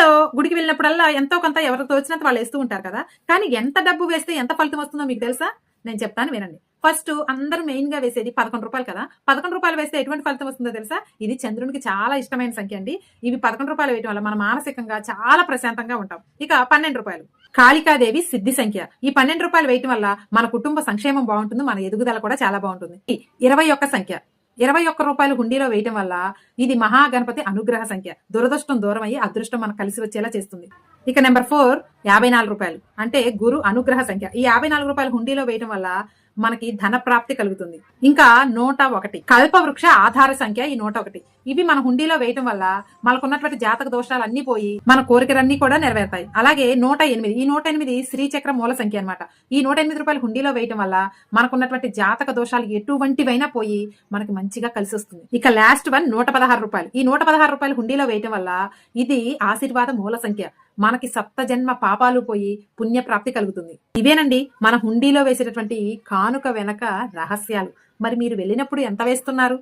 గుడిలో గుడికి వెళ్ళినప్పుడల్లా ఎంతో కొంత ఎవరికి తోచినంత వాళ్ళు వేస్తూ ఉంటారు కదా. కానీ ఎంత డబ్బు వేస్తే ఎంత ఫలితం వస్తుందో మీకు తెలుసా? నేను చెప్తాను వినండి. ఫస్ట్ అందరూ మెయిన్గా వేసేది పదకొండు రూపాయలు కదా. పదకొండు రూపాయలు వేస్తే ఎటువంటి ఫలితం వస్తుందో తెలుసా? ఇది చంద్రునికి చాలా ఇష్టమైన సంఖ్య అండి. ఇవి పదకొండు రూపాయలు వేయడం వల్ల మనం మానసికంగా చాలా ప్రశాంతంగా ఉంటాం. ఇక పన్నెండు రూపాయలు. కాళికాదేవి సిద్ధి సంఖ్య. ఈ పన్నెండు రూపాయలు వేయటం వల్ల మన కుటుంబ సంక్షేమం బాగుంటుంది మన ఎదుగుదల కూడా చాలా బాగుంటుంది. ఇరవై ఒక్క సంఖ్య. ఇరవై ఒక్క రూపాయలు హుండీలో వేయటం వల్ల ఇది మహాగణపతి అనుగ్రహ సంఖ్య. దురదృష్టం దూరం అయ్యి అదృష్టం మనకు కలిసి వచ్చేలా చేస్తుంది. ఇక నెంబర్ ఫోర్ యాభై నాలుగు రూపాయలు. అంటే గురు అనుగ్రహ సంఖ్య. ఈ యాభై నాలుగు రూపాయలు హుండీలో వేయటం వల్ల మనకి ధన ప్రాప్తి కలుగుతుంది. ఇంకా నూట ఒకటి. కల్ప వృక్ష ఆధార సంఖ్య ఈ నూట ఒకటి. ఇవి మన హుండీలో వేయటం వల్ల మనకున్నటువంటి జాతక దోషాలు అన్ని పోయి మన కోరికలన్నీ కూడా నెరవేరుతాయి. అలాగే నూట ఎనిమిది. ఈ నూట ఎనిమిది శ్రీచక్ర మూల సంఖ్య అన్నమాట. ఈ నూట ఎనిమిది రూపాయలు హుండీలో వేయటం వల్ల మనకున్నటువంటి జాతక దోషాలు ఎటువంటివైనా పోయి మనకి మంచిగా కలిసి వస్తుంది. ఇక లాస్ట్ వన్ నూట పదహారు రూపాయలు. ఈ నూట పదహారు రూపాయలు హుండీలో వేయటం వల్ల ఇది ఆశీర్వాద మూల సంఖ్య. మనకి సప్త జన్మ పాపాలు పోయి పుణ్యప్రాప్తి కలుగుతుంది. ఇవేనండి మన హుండీలో వేసేటటువంటి కానుక వెనక రహస్యాలు. మరి మీరు వెళ్ళినప్పుడు ఎంత వేస్తున్నారు?